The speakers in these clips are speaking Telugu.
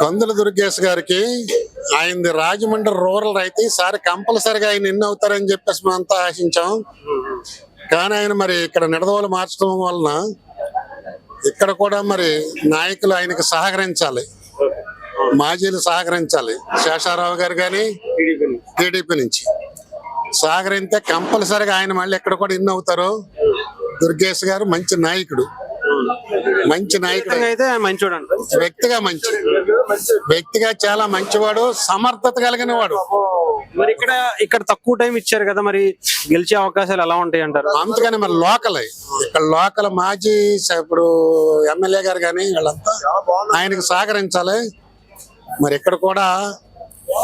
కందుల దుర్గేష్ గారికి ఆయనది రాజమండ్రి రూరల్ అయితే ఈసారి కంపల్సరిగా ఆయన ఎన్ని అవుతారని చెప్పేసి మేము అంతా ఆశించాం. కానీ ఆయన మరి ఇక్కడ నిడదవలు మార్చడం వలన ఇక్కడ కూడా మరి నాయకులు ఆయనకు సహకరించాలి. మాజీలు సహకరించాలి. శేషారావు గారు కానీ టీడీపీ నుంచి. సహకరిస్తే కంపల్సరిగా ఆయన మళ్ళీ ఎక్కడ కూడా ఇన్ని అవుతారు దుర్గేష్ గారు మంచి నాయకుడు. మంచి నాయకుడు. అయితే అంట వ్యక్తిగా మంచి. వ్యక్తిగా చాలా మంచివాడు సమర్థత కలిగిన వాడు మరి ఇక్కడ ఇక్కడ తక్కువ టైం ఇచ్చారు కదా మరి గెలిచే అవకాశాలు ఎలా ఉంటాయి అంటారు? అందుకని మరి లోకల్. ఇక్కడ లోకల్ మాజీ ఇప్పుడు ఎమ్మెల్యే గారు కానీ వీళ్ళంతా ఆయనకు సహకరించాలి. మరి ఇక్కడ కూడా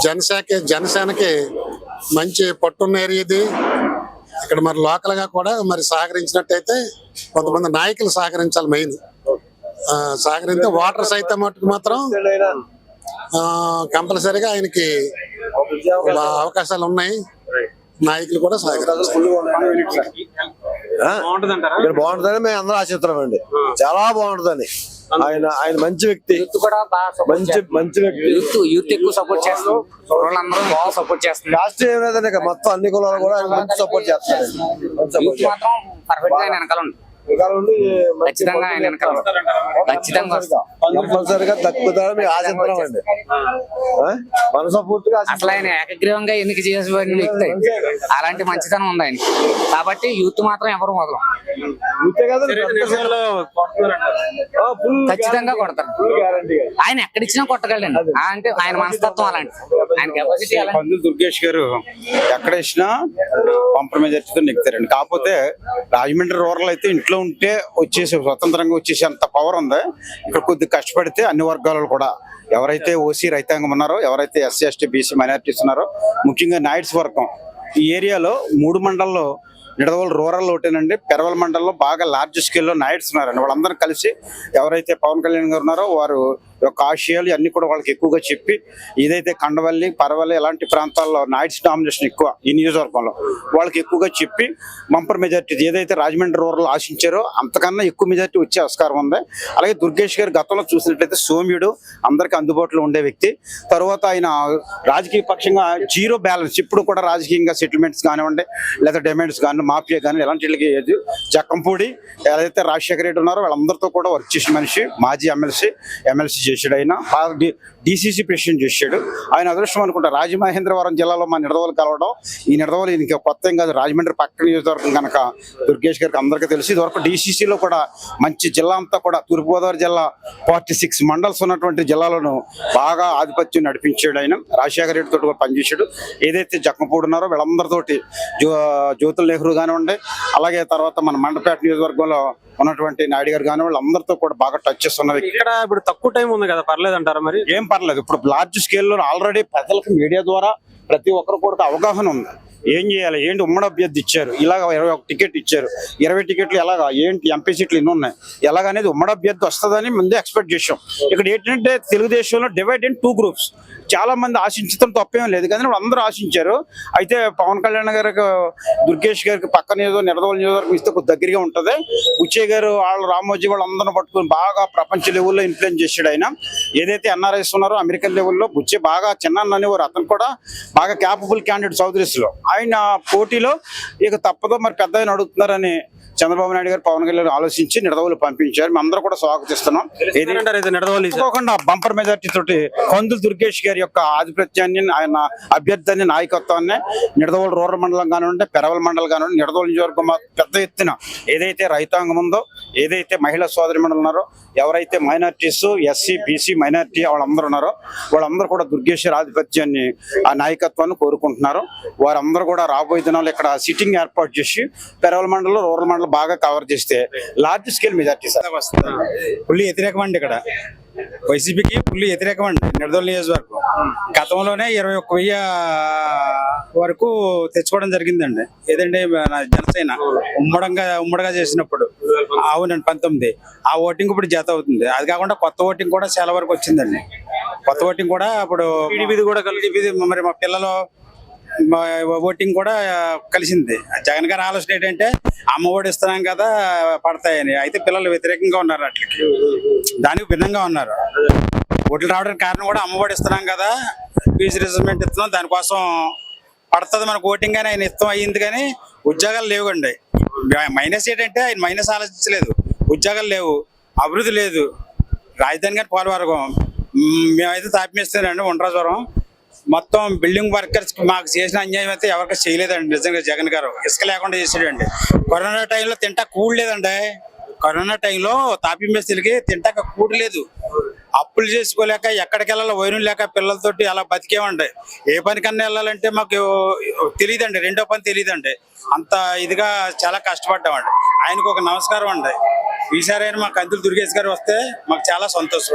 జనసేనకి జనసేనకి మంచి పట్టున్న ఏరియా ఇది ఇక్కడ మరి లోకల్గా కూడా మరి సహకరించినట్టయితే కొంతమంది నాయకులు సహకరించాలి మెయిన్. సహకరిస్తే వాటర్ సైతం మట్టుకు మాత్రం కంపల్సరీగా ఆయనకి అవకాశాలు ఉన్నాయి. నాయకులు కూడా ఇక్కడ బాగుంటుందని మేము అందరూ ఆశిస్తున్నాం అండి చాలా బాగుంటుందని. ఆయన ఆయన మంచి వ్యక్తి. కూడా మంచి. మంచి వ్యక్తి. యూత్ యూత్ ఎక్కువ సపోర్ట్ వాళ్ళందరూ బాగా సపోర్ట్ ఏం లేదండి ఇక. మొత్తం అన్ని కులాలు కూడా ఆయన మంచి సపోర్ట్ చేస్తారు పర్ఫెక్ట్గా వెనకాల ఖచ్చితంగా ఆయన. ఖచ్చితంగా. కంపల్సరిగా తక్కుతారని ఆశిస్తున్నాం అండి. మనసపూర్తిగా అసలు ఆయన ఏకగ్రీవంగా ఎన్నిక చేసిన వ్యక్తి. అలాంటి మంచితనం ఉంది ఆయన కాబట్టి యూత్ మాత్రం ఎవరు మొదలు. ఖచ్చితంగా కొడతారు. గ్యారంటీ ఆయన ఎక్కడిచ్చినా కొట్టగలండి అంటే ఆయన మనస్తత్వం అలాంటి ఆయన కెపాసిటీ పందులు దుర్గేష్ గారు ఎక్కడ ఇచ్చినా పంపర్ మెజార్టీతో నెగ్గుతారండి కాకపోతే రాజమండ్రి రూరల్ అయితే ఇంట్లో ఉంటే వచ్చేసి స్వతంత్రంగా వచ్చేసి అంత పవర్ ఉంది. ఇక్కడ కొద్ది కష్టపడితే అన్ని వర్గాలు కూడా ఎవరైతే ఓసీ రైతాంగం ఉన్నారో ఎవరైతే ఎస్సీ ఎస్టీ బీసీ మైనారిటీస్ ఉన్నారో ముఖ్యంగా నాయుడ్స్ వర్గం ఈ ఏరియాలో మూడు మండల్లో నిడదవోలు రూరల్ ఒకటేనండి. పెరవల మండలంలో బాగా లార్జ్ స్కేల్లో నాయుడ్స్ ఉన్నారండి. వాళ్ళందరూ కలిసి ఎవరైతే పవన్ కళ్యాణ్ గారు ఉన్నారో వారు యొక్క ఆశయాలు అన్ని కూడా వాళ్ళకి ఎక్కువగా చెప్పి ఇదైతే కండవల్లి పరవల్లి ఇలాంటి ప్రాంతాల్లో నాయిడ్స్ డామినేషన్ ఎక్కువ ఈ నియోజకవర్గంలో వాళ్ళకి ఎక్కువగా చెప్పి బంపర్ మెజార్టీ ఏదైతే రాజమండ్రి రూరల్ ఆశించారో అంతకన్నా ఎక్కువ మెజార్టీ వచ్చే ఆస్కారం ఉంది. అలాగే దుర్గేష్ గారు గతంలో చూసినట్లయితే సోమ్యుడు అందరికీ అందుబాటులో ఉండే వ్యక్తి. తర్వాత ఆయన రాజకీయ పక్షంగా జీరో బ్యాలెన్స్ ఇప్పుడు కూడా రాజకీయంగా సెటిల్మెంట్స్ కానివ్వండి లేదా డిమాండ్స్ కానీ మాఫియా కానీ ఎలాంటి జక్కంపూడి ఏదైతే రాజశేఖర రెడ్డి ఉన్నారో వాళ్ళందరితో కూడా వర్క్ చేసిన మనిషి మాజీ ఎమ్మెల్సీ ఎమ్మెల్సీ చేశాడు ఆయన డిసిసి ప్రెసిడెంట్ చేశాడు. ఆయన అదృష్టం అనుకుంటా రాజమహేంద్రవరం జిల్లాలో మా నిడదవలు కలవడం ఈ నిడదవలు ఈయనకి కొత్త కాదు రాజమండ్రి పక్క నియోజకవర్గం కనుక దుర్గేష్ గారికి అందరికీ తెలిసి. ఇదివరకు డిసిసిలో కూడా మంచి జిల్లా అంతా కూడా తూర్పుగోదావరి జిల్లా ఫార్టీ సిక్స్ మండల్స్ ఉన్నటువంటి జిల్లాలను బాగా ఆధిపత్యం నడిపించాడు ఆయన. రాజశేఖర రెడ్డి తోటి కూడా పనిచేశాడు. ఏదైతే జక్కపూడి ఉన్నారో వీళ్ళందరితోటి జ్యో జ్యోతుల్ నెహ్రూ కానివ్వండి అలాగే తర్వాత మన మండపేట నియోజకవర్గంలో ఉన్నటువంటి నాయుడు గారు కానివ్వండి వాళ్ళందరితో కూడా బాగా టచ్ చేస్తున్నది ఇక్కడ ఇప్పుడు తక్కువ టైం ఉంది కదా పర్లేదు అంటారా మరి? ఏం పర్లేదు. ఇప్పుడు లార్జ్ స్కేల్లో ఆల్రెడీ ప్రజలకు మీడియా ద్వారా ప్రతి ఒక్కరు కూడా అవగాహన ఉంది. ఏం చేయాలి? ఏంటి ఉమ్మడి అభ్యర్థి ఇచ్చారు? ఇలాగ ఇరవై ఒక టికెట్ ఇచ్చారు. ఇరవై టికెట్లు ఎలాగా? ఏంటి ఎంపీ సీట్లు ఎన్ని ఉన్నాయి? ఎలాగనేది ఉమ్మడి అభ్యర్థి వస్తుందని ముందే ఎక్స్పెక్ట్ చేసాం ఇక్కడ ఏంటంటే తెలుగుదేశంలో డివైడ్ ఇన్ టూ గ్రూప్స్. చాలా మంది ఆశించడం తప్పేం లేదు. కానీ వాళ్ళు అందరూ ఆశించారు. అయితే పవన్ కళ్యాణ్ గారికి దుర్గేష్ గారికి పక్క ఏదో నిడదవోలు నియోజకవర్గం ఇస్తే కొద్ది దగ్గరగా ఉంటుంది. బుచ్చయ్య గారు వాళ్ళు రామోజీ వాళ్ళు అందరిని పట్టుకుని బాగా ప్రపంచ లెవెల్లో ఇన్ఫ్లుయెన్స్ చేశాడు ఆయన. ఏదైతే ఎన్ఆర్ఐస్ ఉన్నారో అమెరికన్ లెవెల్లో బుచ్చే బాగా చిన్న అనేవారు అతను కూడా బాగా క్యాపబుల్ క్యాండిడేట్ చౌదరీస్లో ఆయన పోటీలో ఇక తప్పదో మరి పెద్ద ఆయన అడుగుతున్నారని చంద్రబాబు నాయుడు గారు పవన్ కళ్యాణ్ ఆలోచించి నిడదవులు పంపించారు. మేము అందరూ కూడా స్వాగతిస్తున్నాం. తప్పకుండా బంపర్ మెజార్టీ తోటి కందులు దుర్గేష్ గారి యొక్క ఆధిపత్యాన్ని ఆయన అభ్యర్థాన్ని నాయకత్వాన్ని నిడదవోలు రూరల్ మండలం కానివ్వండి పెరవల మండలం కానివ్వండి నిడదవోలు నియోజకవర్గం పెద్ద ఎత్తున ఏదైతే రైతాంగం ఉందో ఏదైతే మహిళా సోదరి మండలం ఉన్నారో ఎవరైతే మైనార్టీస్ ఎస్సీ బీసీ మైనార్టీ వాళ్ళందరూ ఉన్నారో వాళ్ళందరూ కూడా దుర్గేష్ గారి ఆధిపత్యాన్ని ఆ నాయకత్వాన్ని కోరుకుంటున్నారు. వారందరూ కూడా రాబోయే దినాలు ఇక్కడ సిట్టింగ్ ఏర్పాటు చేసి పెరవల మండలం రూరల్ మండలం బాగా కవర్ చేస్తే large scale majority sir. Full వ్యతిరేకం అండి ఇక్కడ. వైసీపీకి ఫుల్ వ్యతిరేకం అండి నిడదోలు నియోజకవర్గం. గతంలోనే ఇరవై ఒక్క వెయ్యి వరకు తెచ్చుకోవడం జరిగిందండి. ఏదండి జనసేన ఉమ్మడంగా ఉమ్మడిగా చేసినప్పుడు. అవునండి పంతొమ్మిది. ఆ ఓటింగ్ ఇప్పుడు జత అవుతుంది. అది కాకుండా కొత్త ఓటింగ్ కూడా చాలా వరకు వచ్చిందండి. కొత్త ఓటింగ్ కూడా ఇప్పుడు టీడీపీది కూడా కలిసి మరి మా పిల్లలు ఓటింగ్ కూడా కలిసింది. జగన్ గారి ఆలోచన ఏంటంటే అమ్మ ఒడి ఇస్తున్నాం కదా పడతాయని. అయితే పిల్లలు వ్యతిరేకంగా ఉన్నారు అట్లకి. దానికి భిన్నంగా ఉన్నారు. ఓట్లు రావడానికి కారణం కూడా అమ్మఒడి ఇస్తున్నాం కదా ఫీజు రిజర్వ్మెంట్ ఇస్తున్నాం దానికోసం పడుతుంది మనకు ఓటింగ్ అని ఆయన ఇష్టం అయ్యింది కానీ ఉద్యోగాలు లేవండి. మైనస్ ఏంటంటే ఆయన మైనస్ ఆలోచించలేదు. ఉద్యోగాలు లేవు అభివృద్ధి లేదు. రాజధాని గారి పోలవరకం మేమైతే తాపిమేస్తానండి ఉండరాజవరం. మొత్తం బిల్డింగ్ వర్కర్స్ మాకు చేసిన అన్యాయం అయితే ఎవరికి చేయలేదండి నిజంగా జగన్ గారు. ఇసుక లేకుండా చేసాడండి కరోనా టైంలో తింటా కూడలేదండి కరోనా టైంలో తాపి మేస్త్రికి తింటాక కూడలేదు అప్పులు చేసుకోలేక ఎక్కడికి వెళ్ళాలో వైరం లేక పిల్లలతోటి అలా బతికేమండి. ఏ పనికన్నా వెళ్ళాలంటే మాకు తెలియదండి రెండో పని తెలియదండి. అంత ఇదిగా చాలా కష్టపడ్డామండి. ఆయనకు ఒక నమస్కారం అండి. ఈసారి అయినా మా కంతులు దుర్గేష్ గారు వస్తే మాకు చాలా సంతోషం. అండి